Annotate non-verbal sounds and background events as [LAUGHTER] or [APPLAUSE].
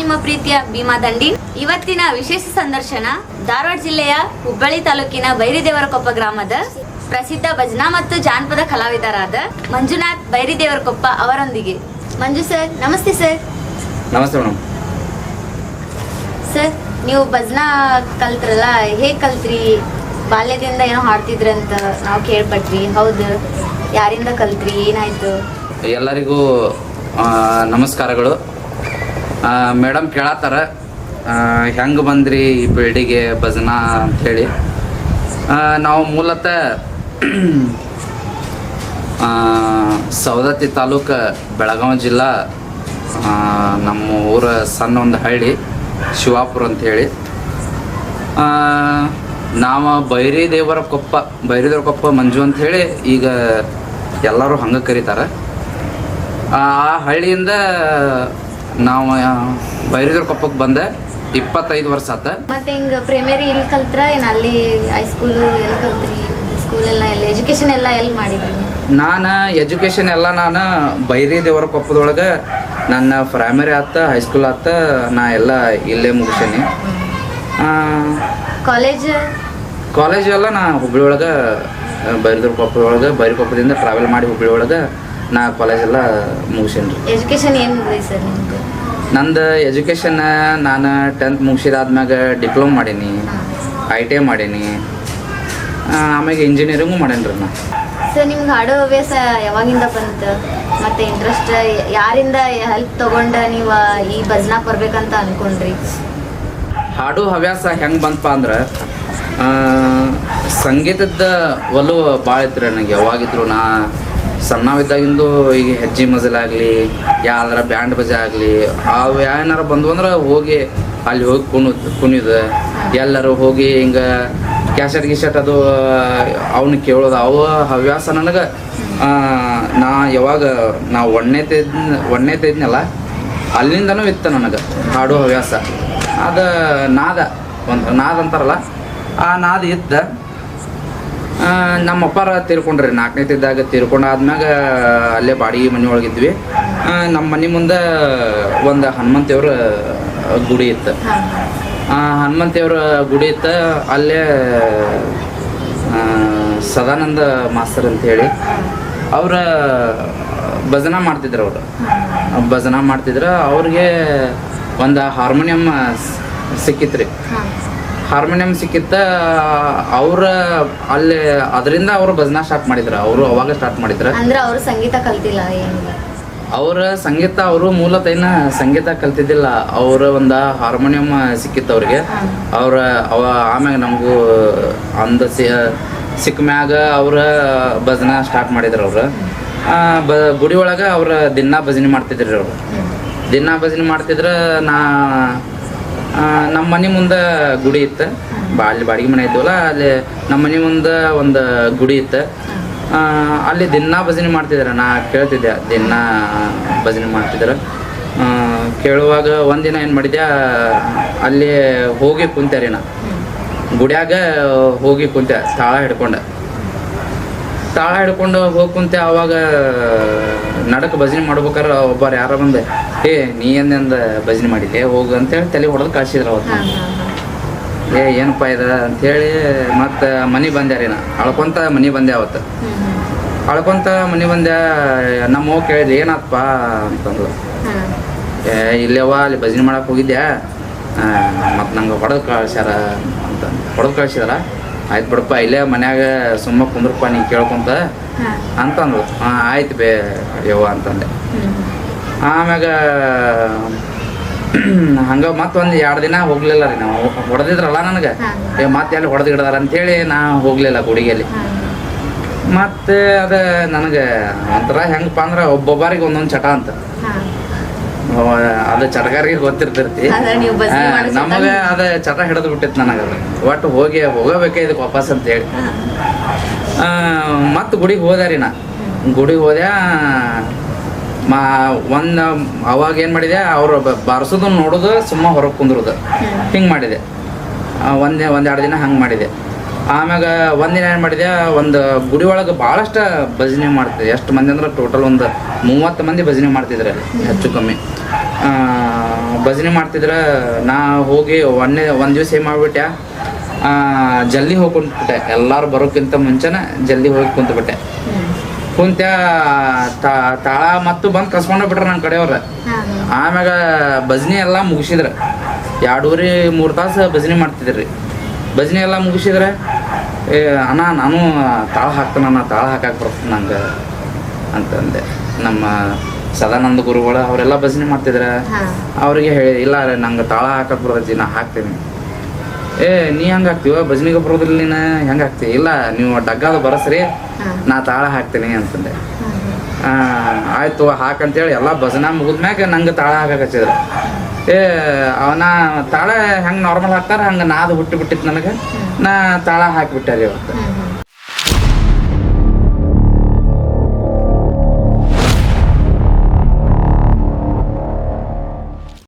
ನಿಮ್ಮ ಪ್ರೀತಿಯ ಭೀಮಾ ದಂಡಿ. ಇವತ್ತಿನ ವಿಶೇಷ ಸಂದರ್ಶನ ಧಾರವಾಡ ಜಿಲ್ಲೆಯ ಹುಬ್ಬಳ್ಳಿ ತಾಲೂಕಿನ ಬೈರಿದೇವರಕೊಪ್ಪ ಗ್ರಾಮದ ಪ್ರಸಿದ್ಧ ಭಜನಾ ಮತ್ತು ಜಾನಪದ ಕಲಾವಿದರಾದ ಮಂಜುನಾಥ್ ಬೈರಿದೇವರಕೊಪ್ಪ ಅವರೊಂದಿಗೆ. ಮಂಜು ಸರ್ ನಮಸ್ತೆ ಸರ್. ನಮಸ್ತೆ ಮೇಡಮ್. ಸರ್ ನೀವು ಭಜನಾ ಕಲ್ತ್ರಲ್ಲ ಹೇಗೆ ಕಲ್ತ್ರಿ? ಬಾಲ್ಯದಿಂದ ಏನೋ ಹಾಡ್ತಿದ್ರಂತ ನಾವು ಕೇಳ್ಪಟ್ರಿ ಹೌದು. ಯಾರಿಂದ ಕಲ್ತ್ರಿ? ಏನಾಯ್ತು? ಎಲ್ಲರಿಗೂ ನಮಸ್ಕಾರಗಳು. ಮೇಡಮ್ ಕೇಳತ್ತಾರ ಹೆಂಗೆ ಬಂದ್ರಿ ಈ ಬಿಲ್ಡಿಗೆ ಭಜನಾ ಅಂಥೇಳಿ ನಾವು ಮೂಲತಃ ಸವದತ್ತಿ ತಾಲೂಕು ಬೆಳಗಾವಿ ಜಿಲ್ಲಾ ನಮ್ಮ ಊರ ಸಣ್ಣ ಒಂದು ಹಳ್ಳಿ, ಶಿವಾಪುರ ಅಂಥೇಳಿ ನಾವು ಬೈರಿ ದೇವರ ಕೊಪ್ಪ, ಬೈರಿ ದೇವರ ಕೊಪ್ಪ ಮಂಜು ಅಂತ ಹೇಳಿ ಈಗ ಎಲ್ಲರೂ ಹಂಗೆ ಕರೀತಾರೆ. ಆ ಹಳ್ಳಿಯಿಂದ ನಾವು ಬೈರಿದ್ರ ಕೊಪ್ಪಕ್ಕೆ ಬಂದೆ. ಇಪ್ಪತ್ತೈದು ವರ್ಷ ಆತ. ಮತ್ತೆ ಹಿಂಗ ಪ್ರೈಮರಿ ಇಲ್ಲಿ ಕಲ್ತ್ರ? ಏನು ಅಲ್ಲಿ ಹೈಸ್ಕೂಲ್ ಎಲ್ಲಿ ಕಲ್ತ್ರಿ? ಸ್ಕೂಲ್ ಎಲ್ಲ ಎಲ್ಲಿ? ಎಜುಕೇಶನ್ ಎಲ್ಲ ಎಲ್ಲಿ ಮಾಡಿದ್ರಿ? ನಾನು ಎಜುಕೇಶನ್ ಎಲ್ಲ ನಾನು ಬೈರಿ ದೇವರ ಕೊಪ್ಪದೊಳಗೆ ನನ್ನ ಪ್ರೈಮರಿ ಆತ ಹೈಸ್ಕೂಲ್ ಆತ ನಾ ಎಲ್ಲ ಇಲ್ಲೇ ಮುಗಿಸೇನಿ. ಕಾಲೇಜ್ ಕಾಲೇಜ್ ಎಲ್ಲ ನಾ ಹುಬ್ಳಿ ಒಳಗೆ ಬೈರಿದ್ರ ಕೊಪ್ಪದೊಳಗೆ ಬೈರಿ ಕೊಪ್ಪದಿಂದ ಟ್ರಾವೆಲ್ ಮಾಡಿ ಹುಬ್ಳಿ ಒಳಗೆ ನಾ ಕಾಲೇಜ್ ಎಲ್ಲ ಮುಗಿಸೇನಿ ರೀ ಎಜುಕೇಶನ್ ಏನು ಮುಗಿದ್ರಿ ಸರ್ ನಿಮ್ದು? ನಂದು ಎಜುಕೇಶನ್ ನಾನು ಟೆಂತ್ ಮುಗಿಸಿದಾದ್ಮ್ಯಾಗ ಡಿಪ್ಲೊಮ್ ಮಾಡೀನಿ ಐ ಟಿ ಐ ಮಾಡೀನಿ ಆಮ್ಯಾಗ ಇಂಜಿನಿಯರಿಂಗು ಮಾಡೇನಿ ರೀ ನಾ. ಸರ್ ನಿಮ್ಗೆ ಹಾಡೋ ಹವ್ಯಾಸ ಯಾವಾಗಿಂದ ಬಂತು? ಮತ್ತೆ ಇಂಟ್ರೆಸ್ಟ್ ಯಾರಿಂದ ಹೆಲ್ಪ್ ತಗೊಂಡ ನೀವು ಈ ಭಜನ ಬರ್ಬೇಕಂತ ಅನ್ಕೊಂಡ್ರಿ? ಹಾಡು ಹವ್ಯಾಸ ಹೆಂಗೆ ಬಂತಪ್ಪ ಅಂದ್ರೆ ಸಂಗೀತದ ಒಲವು ಭಾಳ ಇತ್ತು ರೀ ನನಗೆ. ಯಾವಾಗಿದ್ರು ನಾ ಸಣ್ಣವಿದ್ದಾಗಿಂದು ಈಗ ಹೆಜ್ಜೆ ಮಜಲಾಗಲಿ ಯಾವ್ದಾರ ಬ್ಯಾಂಡ್ ಬಜೆ ಆಗಲಿ, ಅವು ಏನಾರ ಬಂದ್ವು ಅಂದ್ರೆ ಹೋಗಿ ಅಲ್ಲಿ ಹೋಗಿ ಕುಣಿ, ಕುಣಿದು ಎಲ್ಲರೂ ಹೋಗಿ ಹಿಂಗೆ ಕ್ಯಾಸೆಟ್ ಗಿಸೆಟ್ ಅದು, ಅವನು ಕೇಳೋದು. ಅವ ಹವ್ಯಾಸ ನನಗೆ ನಾ ಯಾವಾಗ, ನಾ ಒಣ್ಣೆ ತೆದ್, ಒಣ್ಣೆ ತೆದ್ನಲ್ಲ, ಅಲ್ಲಿಂದನೂ ಇತ್ತು ನನಗೆ ಹಾಡು ಹವ್ಯಾಸ. ಅದು ನಾದ, ಒಂದು ನಾದ ಅಂತಾರಲ್ಲ ಆ ನಾದ ಇದ್ದ ನಮ್ಮ ಅಪ್ಪಾರ ತೀರ್ಕೊಂಡ್ರಿ ನಾಲ್ಕನೇತಿದ್ದಾಗ ತೀರ್ಕೊಂಡಾದ್ಮ್ಯಾಗ ಅಲ್ಲೇ ಬಾಡಿಗೆ ಮನೆ ಒಳಗಿದ್ವಿ ಆ, ನಮ್ಮ ಮನೆ ಮುಂದೆ ಒಂದು ಹನುಮಂತೇವ್ರ ಗುಡಿ ಇತ್ತು. ಆ, ಹನುಮಂತೇವ್ರ ಗುಡಿ ಇತ್ತು ಅಲ್ಲೇ ಸದಾನಂದ ಮಾಸ್ತರ್ ಅಂತ ಹೇಳಿ ಭಜನ ಭಜನಾ ಮಾಡ್ತಿದ್ರು ಅವರು. ಭಜನಾ ಮಾಡ್ತಿದ್ರು ಅವ್ರಿಗೆ ಒಂದು ಹಾರ್ಮೋನಿಯಂ ಸಿಕ್ಕಿತ್ರಿ. ಹಾರ್ಮೋನಿಯಂ ಸಿಕ್ಕಿತ್ತ ಅವ್ರ ಅಲ್ಲಿ ಅದರಿಂದ ಅವರು ಭಜನಾ ಸ್ಟಾರ್ಟ್ ಮಾಡಿದ್ರು. ಅವರು ಅವಾಗ ಸ್ಟಾರ್ಟ್ ಮಾಡಿದ್ರು. ಅಂದ್ರೆ ಅವ್ರು ಸಂಗೀತ ಕಲ್ತಿಲ್ಲ ಏನಿಲ್ಲ ಅವರ ಸಂಗೀತ ಅವರು ಮೂಲತಃ ಇನ್ನ ಸಂಗೀತ ಕಲ್ತಿದ್ದಿಲ್ಲ. ಅವರ ಒಂದು ಹಾರ್ಮೋನಿಯಂ ಸಿಕ್ಕಿತ್ತು ಅವ್ರಿಗೆ. ಅವ್ರ ಅವ ಆಮ್ಯಾಗ ನಮಗೂ ಅಂದ ಸಿಕ್ಕ ಮ್ಯಾಗ ಅವ್ರ ಭಜನಾ ಸ್ಟಾರ್ಟ್ ಮಾಡಿದ್ರು ಅವ್ರು. ಬ ಗುಡಿ ಒಳಗೆ ಅವ್ರ ದಿನ ಭಜನೆ ಮಾಡ್ತಿದ್ರು ಅವರು. ದಿನ ಭಜನೆ ಮಾಡ್ತಿದ್ರೆ ನಾ ನಮ್ಮ ಮನೆ ಮುಂದೆ ಗುಡಿ ಇತ್ತು. ಬಾ, ಅಲ್ಲಿ ಬಾಡಿಗೆ ಮನೆ ಇದ್ದವಲ್ಲ ಅಲ್ಲಿ ನಮ್ಮ ಮನೆ ಮುಂದೆ ಒಂದು ಗುಡಿ ಇತ್ತು. ಅಲ್ಲಿ ದಿನ ಭಜನೆ ಮಾಡ್ತಿದ್ರು. ನಾ ಕೇಳ್ತಿದ್ದೆ, ದಿನ ಭಜನೆ ಮಾಡ್ತಿದ್ರು. ಕೇಳುವಾಗ ಒಂದಿನ ಏನು ಮಾಡಿದ್ದೆ ಅಲ್ಲಿ ಹೋಗಿ ಕುಂತೆ ರೀ ನಾ ಗುಡಿಯಾಗ ಹೋಗಿ ಕುಂತೆ ತಾಳ ಹಿಡ್ಕೊಂಡೆ. ತಾಳ ಹಿಡ್ಕೊಂಡು ಹೋಗ್ಕುಂತೆ ಅವಾಗ ನಡಕ್ ಭಜನೆ ಮಾಡ್ಬೇಕಾರೆ ಒಬ್ಬರು ಯಾರ ಬಂದೆ ಏ ನೀ ಎಂದ ಭಜನೆ ಮಾಡಿದ್ದೆ ಹೋಗು ಅಂತೇಳಿ ತಲೆ ಹೊಡೆದು ಕಳ್ಸಿದ್ರು ಅವತ್ತು. ಏ ಏನಪ್ಪ ಇದ? ಅಂಥೇಳಿ ಮತ್ತೆ ಮನೆ ಬಂದೆ ರೀ ನಾ ಅಳ್ಕೊಂತ ಮನೆ ಬಂದೆ ಅವತ್ತು. ಅಳ್ಕೊಂತ ಮನೆ ಬಂದೆ ನಮ್ಮ ಹೋಗಿ ಕೇಳಿದ್ರಿ ಏನಪ್ಪ ಅಂತಂದ್ರು ಏ ಇಲ್ಲೇವ ಅಲ್ಲಿ ಭಜನೆ ಮಾಡಕ್ಕೆ ಹೋಗಿದ್ಯಾ? ಮತ್ತು ನಂಗೆ ಹೊಡೆದು ಕಳ್ಸ್ಯಾರ ಅಂತ. ಹೊಡೆದು ಕಳ್ಸಿದಾರ? ಆಯ್ತು ಬಿಡಪ್ಪ ಇಲ್ಲೇ ಮನ್ಯಾಗ ಸುಮ್ಮ ಕುಂದ್ರಪ್ಪ ನೀ ಕೇಳ್ಕೊಂತ. ಅಂತಂದು ಹಾಂ ಆಯ್ತು ಬೇ ಯವ್ವ ಅಂತಂದೆ. ಆಮ್ಯಾಗ [CLEARS THROAT] ಹಂಗ ಮತ್ತೊಂದು ಎರಡು ದಿನ ಹೋಗ್ಲಿಲ್ಲ ರೀ ನಾವು. ಹೊಡೆದಿದ್ರಲ್ಲ ನನಗೆ? ಮತ್ತೆ ಎಲ್ಲಿ ಹೊಡೆದು ಅಂತ ಅಂತೇಳಿ ನಾ ಹೋಗ್ಲಿಲ್ಲ ಗುಡಿಗೆಲ್ಲಿ. ಮತ್ತೆ ಅದ ನನಗೆ ಒಂಥರ ಹೆಂಗಪ್ಪ ಅಂದ್ರೆ ಒಬ್ಬೊಬ್ಬರಿಗೆ ಒಂದೊಂದು ಚಟ ಅಂತ. ಅದು ಚಟಗಾರಿಗೆ ಗೊತ್ತಿರ್ತಿರ್ತಿ ನಮಗ ಅದ ಚಟ ಹಿಡಿದು ಬಿಟ್ಟಿತ್ತು ನನಗೆ ಅದು. ಒಟ್ಟು ಹೋಗಿ ಹೋಗಬೇಕೆ ಇದಕ್ಕೆ ವಾಪಸ್ ಅಂತ ಹೇಳಿ. ಮತ್ತೆ ಗುಡಿಗೆ ಹೋದೆ ರೀ ನಾ. ಗುಡಿಗೆ ಹೋದೆ ಮಾ ಒಂದು ಅವಾಗ ಏನು ಮಾಡಿದೆ ಅವ್ರು ಬಾರಿಸೋದನ್ನ ನೋಡೋದು ಸುಮ್ಮ ಹೊರಗೆ ಕುಂದ್ರದು. ಹಿಂಗೆ ಮಾಡಿದೆ. ಒಂದೇ ಒಂದೆರಡು ದಿನ ಹಂಗೆ ಮಾಡಿದೆ. ಆಮ್ಯಾಗ ಒಂದಿನ ಏನು ಮಾಡಿದೆ ಒಂದು ಗುಡಿ ಒಳಗೆ ಭಾಳಷ್ಟು ಭಜನೆ ಮಾಡ್ತಿದ್ದೆ. ಎಷ್ಟು ಮಂದಿ ಅಂದ್ರೆ ಟೋಟಲ್ ಒಂದು ಮೂವತ್ತು ಮಂದಿ ಭಜನೆ ಮಾಡ್ತಿದ್ರೆ ಹೆಚ್ಚು ಕಮ್ಮಿ. ಆ, ಭಜನೆ ಮಾಡ್ತಿದ್ರೆ ನಾ ಹೋಗಿ ಒಂದೇ ಒಂದು ದಿವಸ ಏನು ಮಾಡಿಬಿಟ್ಟೆ ಆ, ಜಲ್ದಿ ಹೋಗಿ ಕುಂತ್ಬಿಟ್ಟೆ. ಎಲ್ಲರೂ ಬರೋಕ್ಕಿಂತ ಮುಂಚೆನೇ ಜಲ್ದಿ ಹೋಗಿ ಕುಂತ್ಬಿಟ್ಟೆ. ಕುಂತ ತಾ- ತಾಳ ಮತ್ತು ಬಂದು ಕಸ್ಕೊಂಡ ಬಿಟ್ರೆ ನನ್ನ ಕಡೆಯವ್ರ. ಆಮ್ಯಾಗ ಭಜನೆ ಎಲ್ಲ ಮುಗಿಸಿದ್ರೆ. ಎರಡೂವರೆ ಮೂರು ತಾಸು ಭಜನೆ ಮಾಡ್ತಿದ್ರಿ. ಭಜನೆ ಎಲ್ಲ ಮುಗಿಸಿದ್ರೆ ಏ ಅಣ್ಣ ನಾನು ತಾಳ ಹಾಕ್ತಾನಣ್ಣ ತಾಳ ಹಾಕಕ್ಕೆ ಬರ್ತದೆ ನಂಗೆ ಅಂತಂದೆ. ನಮ್ಮ ಸದಾನಂದ ಗುರುಗಳು ಅವರೆಲ್ಲ ಭಜನೆ ಮಾಡ್ತಿದ್ರೆ ಅವ್ರಿಗೆ ಹೇಳಿ ಇಲ್ಲ ರೀ ನಂಗೆ ತಾಳ ಹಾಕಕ್ಕೆ ಬರ್ತೈತಿ ನಾ ಹಾಕ್ತೀನಿ. ಏ ನೀ ಹೆಂಗೆ ಹಾಕ್ತೀವ ಭಜನೆಗೆ ಬರೋದಿಲ್ಲ ನೀನು ಹೆಂಗೆ ಹಾಕ್ತಿ? ಇಲ್ಲ ನೀವು ಡಗ್ಗಾದ ಬರಸ್ರಿ ನಾ ತಾಳ ಹಾಕ್ತೀನಿ ಅಂತಂದೆ. ಆಯ್ತು, ಹಾಕಂತೇಳಿ ಎಲ್ಲ ಭಜನಾ ಮುಗಿದ್ಮ್ಯಾಗ ನಂಗೆ ತಾಳ ಹಾಕಕ್ಕೆ ಹಚ್ಚಿದ್ರು ಏ, ಅವನ ತಾಳ ಹೆಂಗೆ ನಾರ್ಮಲ್ ಹಾಕ್ತಾರ, ಹಂಗೆ ನಾದು ಹುಟ್ಟಿ ಬಿಟ್ಟಿತ್ತು ನನಗೆ. ನಾ ತಾಳ ಹಾಕಿಬಿಟ್ಟೆ ರೀ ಅವತ್ತು